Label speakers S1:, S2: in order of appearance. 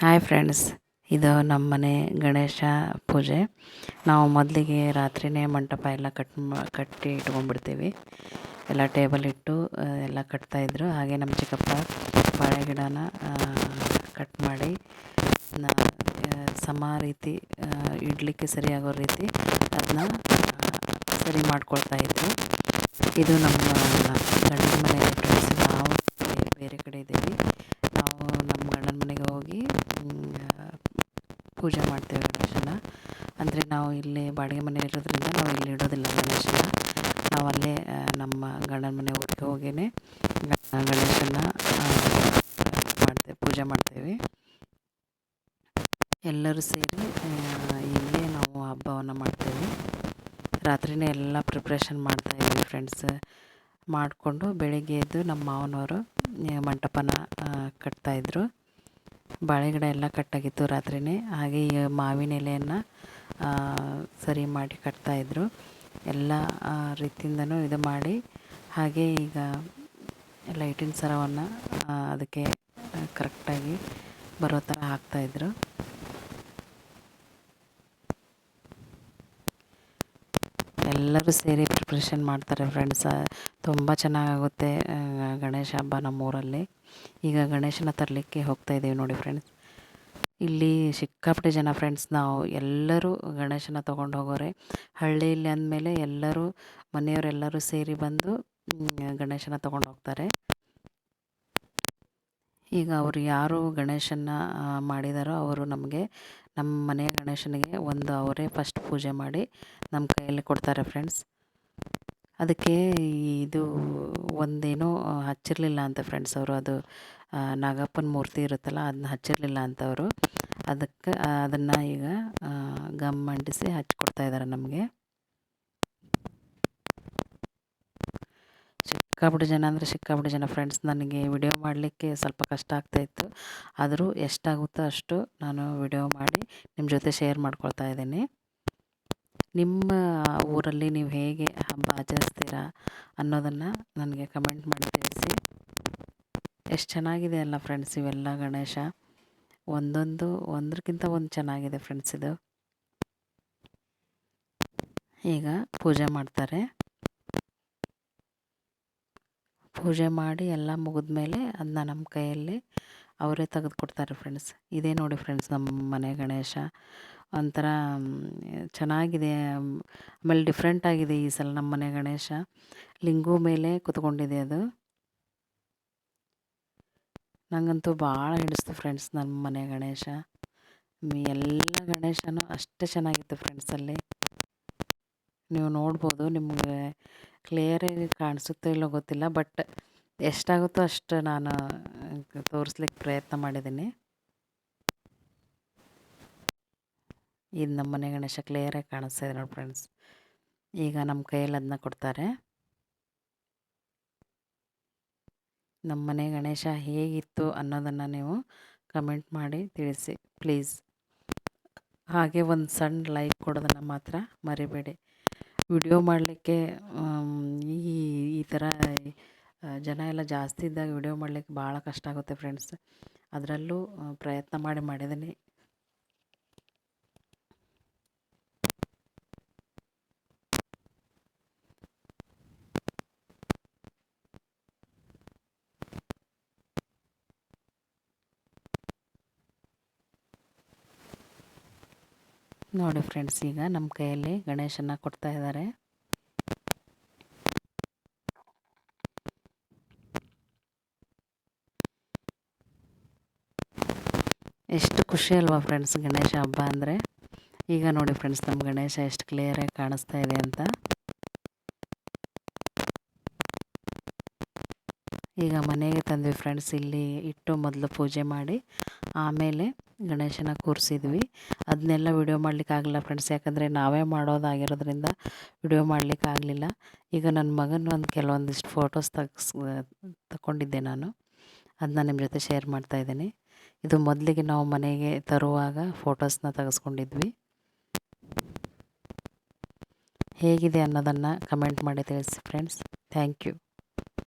S1: Hi friends ಇದು ನಮ್ಮ ಮನೆ ಗಣೇಶ ಪೂಜೆ. ನಾವು ಮೊದಲಿಗೆ ರಾತ್ರಿಯೇ ಮಂಟಪ ಎಲ್ಲ ಕಟ್ ಕಟ್ಟಿ ಇಟ್ಕೊಂಡ್ಬಿಡ್ತೀವಿ. ಎಲ್ಲ ಟೇಬಲ್ ಇಟ್ಟು ಎಲ್ಲ ಕಟ್ತಾಯಿದ್ರು ಹಾಗೆ ನಮ್ಮ ಚಿಕ್ಕಪ್ಪ ಬಾಳೆ ಗಿಡನ ಕಟ್ ಮಾಡಿ ಸಮ ರೀತಿ ಇಡಲಿಕ್ಕೆ ಸರಿಯಾಗೋ ರೀತಿ ಅದನ್ನ ಸರಿ ಮಾಡ್ಕೊಳ್ತಾಯಿದ್ರು ಇದು ನಮ್ಮ ಗಂಡನ ಮನೆ ನಾವು ಬೇರೆ ಕಡೆ ಇದ್ದೀವಿ ನಾವು ನಮ್ಮ ಗಂಡನ ಮನೆಗೆ ಹೋಗಿ ಪೂಜೆ ಮಾಡ್ತೇವೆ ಗಣೇಶನ ಅಂದರೆ ನಾವು ಇಲ್ಲಿ ಬಾಡಿಗೆ ಮನೆ ಇರೋದ್ರಿಂದ ನಾವು ಇಲ್ಲಿ ಇಡೋದಿಲ್ಲ ಗಣೇಶನ ನಾವು ಅಲ್ಲೇ ನಮ್ಮ ಗಂಡನ ಮನೆ ಊರಿಗೆ ಹೋಗಿಯೇ ಗಣೇಶನ ಮಾಡ್ತೇವೆ, ಪೂಜೆ ಮಾಡ್ತೇವೆ. ಎಲ್ಲರೂ ಸೇರಿ ಇಲ್ಲೇ ನಾವು ಹಬ್ಬವನ್ನು ಮಾಡ್ತೇವೆ. ರಾತ್ರಿನೇ ಎಲ್ಲ ಪ್ರಿಪ್ರೇಷನ್ ಮಾಡ್ತಾಯಿದ್ವಿ ಫ್ರೆಂಡ್ಸ್ ಮಾಡಿಕೊಂಡು ಬೆಳಿಗ್ಗೆ ಎದ್ದು ನಮ್ಮ ಮಾವನವರು ಮಂಟಪನ ಕಟ್ತಾಯಿದ್ರು ಬಾಳೆಗಿಡ ಎಲ್ಲ ಕಟ್ಟಾಗಿತ್ತು ರಾತ್ರಿಯೇ ಹಾಗೆ ಈ ಮಾವಿನ ಎಲೆಯನ್ನು ಸರಿ ಮಾಡಿ ಕಟ್ತಾಯಿದ್ರು ಎಲ್ಲ ರೀತಿಯಿಂದನೂ ಇದು ಮಾಡಿ, ಹಾಗೆ ಈಗ ಲೈಟಿನ ಸರವನ್ನು ಅದಕ್ಕೆ ಕರೆಕ್ಟಾಗಿ ಬರೋ ಥರ ಹಾಕ್ತಾಯಿದ್ರು ಎಲ್ಲರೂ ಸೇರಿ ಪ್ರಿಪ್ರೇಷನ್ ಮಾಡ್ತಾರೆ ಫ್ರೆಂಡ್ಸ ತುಂಬ ಚೆನ್ನಾಗಾಗುತ್ತೆ ಗಣೇಶ ಹಬ್ಬ ನಮ್ಮೂರಲ್ಲಿ. ಈಗ ಗಣೇಶನ ತರಲಿಕ್ಕೆ ಹೋಗ್ತಾ ಇದ್ದೀವಿ ನೋಡಿ ಫ್ರೆಂಡ್ಸ್ ಇಲ್ಲಿ ಸಿಕ್ಕಾಪಟ್ಟೆ ಜನ ಫ್ರೆಂಡ್ಸ್ ನಾವು. ಎಲ್ಲರೂ ಗಣೇಶನ ತೊಗೊಂಡು ಹೋಗೋರೆ. ಹಳ್ಳಿಯಲ್ಲಿ ಅಂದಮೇಲೆ ಎಲ್ಲರೂ ಮನೆಯವರೆಲ್ಲರೂ ಸೇರಿ ಬಂದು ಗಣೇಶನ ತೊಗೊಂಡು ಹೋಗ್ತಾರೆ. ಈಗ ಅವರು ಯಾರು ಗಣೇಶನ ಮಾಡಿದಾರೋ ಅವರು ನಮಗೆ ನಮ್ಮ ಮನೆಯ ಗಣೇಶನಿಗೆ ಒಂದು ಅವರೇ ಫಸ್ಟ್ ಪೂಜೆ ಮಾಡಿ ನಮ್ಮ ಕೈಯಲ್ಲಿ ಕೊಡ್ತಾರೆ ಫ್ರೆಂಡ್ಸ್ ಅದಕ್ಕೆ ಇದು ಒಂದೇನೋ ಹಚ್ಚಿರಲಿಲ್ಲ ಅಂತ ಫ್ರೆಂಡ್ಸ್ ಅವರು. ಅದು ನಾಗಪ್ಪನ ಮೂರ್ತಿ ಇರುತ್ತಲ್ಲ ಅದನ್ನ ಹಚ್ಚಿರಲಿಲ್ಲ ಅಂತ ಅವರು. ಅದಕ್ಕೆ ಅದನ್ನು ಈಗ ಗಮ್ ಅಂಟಿಸಿ ಹಚ್ಕೊಡ್ತಾ ಇದ್ದಾರೆ ನಮಗೆ. ಸಿಕ್ಕಾಬಿಟ್ಟು ಜನ ಅಂದರೆ ಸಿಕ್ಕಾಬಿಟ್ಟು ಜನ ಫ್ರೆಂಡ್ಸ್ ನನಗೆ ವಿಡಿಯೋ ಮಾಡಲಿಕ್ಕೆ ಸ್ವಲ್ಪ ಕಷ್ಟ ಆಗ್ತಾಯಿತ್ತು ಆದರೂ ಎಷ್ಟಾಗುತ್ತೋ ಅಷ್ಟು ನಾನು ವಿಡಿಯೋ ಮಾಡಿ ನಿಮ್ಮ ಜೊತೆ ಶೇರ್ ಮಾಡ್ಕೊಳ್ತಾ ಇದ್ದೀನಿ. ನಿಮ್ಮ ಊರಲ್ಲಿ ನೀವು ಹೇಗೆ ಹಬ್ಬ ಆಚರಿಸ್ತೀರಾ ಅನ್ನೋದನ್ನು ನನಗೆ ಕಮೆಂಟ್ ಮಾಡಿ ತಿಳಿಸಿ. ಎಷ್ಟು ಚೆನ್ನಾಗಿದೆ ಅಲ್ಲ ಫ್ರೆಂಡ್ಸ್ ಇವೆಲ್ಲ ಗಣೇಶ. ಒಂದೊಂದು ಒಂದಕ್ಕಿಂತ ಒಂದು ಚೆನ್ನಾಗಿದೆ ಫ್ರೆಂಡ್ಸ್ ಇದು. ಈಗ ಪೂಜೆ ಮಾಡ್ತಾರೆ. ಪೂಜೆ ಮಾಡಿ ಎಲ್ಲ ಮುಗಿದ ಮೇಲೆ ಅದನ್ನ ನಮ್ಮ ಕೈಯಲ್ಲಿ ಅವರೇ ತೆಗೆದುಕೊಡ್ತಾರೆ ಫ್ರೆಂಡ್ಸ್. ಇದೇ ನೋಡಿ ಫ್ರೆಂಡ್ಸ್ ನಮ್ಮ ಮನೆ ಗಣೇಶ. ಒಂಥರ ಚೆನ್ನಾಗಿದೆ ಆಮೇಲೆ ಡಿಫ್ರೆಂಟ್ ಆಗಿದೆ ಈ ಸಲ ನಮ್ಮ ಮನೆ ಗಣೇಶ. ಲಿಂಗು ಮೇಲೆ ಕುತ್ಕೊಂಡಿದೆ ಅದು. ನನಗಂತೂ ಭಾಳ ಹಿಡಿಸ್ತು ಫ್ರೆಂಡ್ಸ್ ನಮ್ಮ ಮನೆ ಗಣೇಶ. ಎಲ್ಲ ಗಣೇಶನೂ ಅಷ್ಟೇ ಚೆನ್ನಾಗಿತ್ತು ಫ್ರೆಂಡ್ಸಲ್ಲಿ ನೀವು ನೋಡ್ಬೋದು ನಿಮಗೆ ಕ್ಲಿಯರಾಗಿ ಕಾಣಿಸುತ್ತೋ ಇಲ್ಲೋ ಗೊತ್ತಿಲ್ಲ, ಬಟ್ ಎಷ್ಟಾಗುತ್ತೋ ಅಷ್ಟು ನಾನು ತೋರಿಸ್ಲಿಕ್ಕೆ ಪ್ರಯತ್ನ ಮಾಡಿದ್ದೀನಿ. ಇದು ನಮ್ಮ ಮನೆ ಗಣೇಶ ಕ್ಲಿಯರಾಗಿ ಕಾಣಿಸ್ತಾ ಇದೆ ನೋಡಿ ಫ್ರೆಂಡ್ಸ್. ಈಗ ನಮ್ಮ ಕೈಯಲ್ಲಿ ಅದನ್ನ ಕೊಡ್ತಾರೆ. ನಮ್ಮ ಮನೆ ಗಣೇಶ ಹೇಗಿತ್ತು ಅನ್ನೋದನ್ನು ನೀವು ಕಮೆಂಟ್ ಮಾಡಿ ತಿಳಿಸಿ ಪ್ಲೀಸ್ ಹಾಗೆ ಒಂದು ಸಣ್ಣ ಲೈಕ್ ಕೊಡೋದನ್ನು ಮಾತ್ರ ಮರಿಬೇಡಿ. ವಿಡಿಯೋ ಮಾಡಲಿಕ್ಕೆ ಈ ಈ ಥರ ಜನ ಎಲ್ಲ ಜಾಸ್ತಿ ಇದ್ದಾಗ ವಿಡಿಯೋ ಮಾಡಲಿಕ್ಕೆ ಭಾಳ ಕಷ್ಟ ಆಗುತ್ತೆ ಫ್ರೆಂಡ್ಸ್. ಅದರಲ್ಲೂ ಪ್ರಯತ್ನ ಮಾಡಿ ಮಾಡಿದ್ದೀನಿ. ನೋಡಿ ಫ್ರೆಂಡ್ಸ್ ಈಗ ನಮ್ಮ ಕೈಯಲ್ಲಿ ಗಣೇಶನ ಕೊಡ್ತಾ ಇದ್ದಾರೆ. ಎಷ್ಟು ಖುಷಿ ಅಲ್ವಾ ಫ್ರೆಂಡ್ಸ್ ಗಣೇಶ ಹಬ್ಬ ಅಂದರೆ. ಈಗ ನೋಡಿ ಫ್ರೆಂಡ್ಸ್ ನಮ್ಮ ಗಣೇಶ ಎಷ್ಟು ಕ್ಲಿಯರಾಗಿ ಕಾಣಿಸ್ತಾ ಇದೆ ಅಂತ. ಈಗ ಮನೆಗೆ ತಂದ್ವಿ ಫ್ರೆಂಡ್ಸ್ ಇಲ್ಲಿ ಇಟ್ಟು ಮೊದಲು ಪೂಜೆ ಮಾಡಿ, ಆಮೇಲೆ ಗಣೇಶನ ಕೂರಿಸಿದ್ವಿ. ಅದನ್ನೆಲ್ಲ ವಿಡಿಯೋ ಮಾಡಲಿಕ್ಕಾಗಲ್ಲ ಫ್ರೆಂಡ್ಸ್ ಯಾಕಂದರೆ ನಾವೇ ಮಾಡೋದಾಗಿರೋದ್ರಿಂದ ವಿಡಿಯೋ ಮಾಡಲಿಕ್ಕಾಗಲಿಲ್ಲ. ಈಗ ನನ್ನ ಮಗನ ಒಂದು ಕೆಲವೊಂದಿಷ್ಟು ಫೋಟೋಸ್ ತೆಗ್ಸ್ ತಗೊಂಡಿದ್ದೆ ನಾನು. ಅದನ್ನ ನಿಮ್ಮ ಜೊತೆ ಶೇರ್ ಮಾಡ್ತಾಯಿದ್ದೀನಿ ಇದು ಮೊದಲಿಗೆ ನಾವು ಮನೆಗೆ ತರುವಾಗ ಫೋಟೋಸ್ನ ತೆಗೆಸ್ಕೊಂಡಿದ್ವಿ. ಹೇಗಿದೆ ಅನ್ನೋದನ್ನು ಕಮೆಂಟ್ ಮಾಡಿ ತಿಳಿಸಿ ಫ್ರೆಂಡ್ಸ್ ಥ್ಯಾಂಕ್ ಯು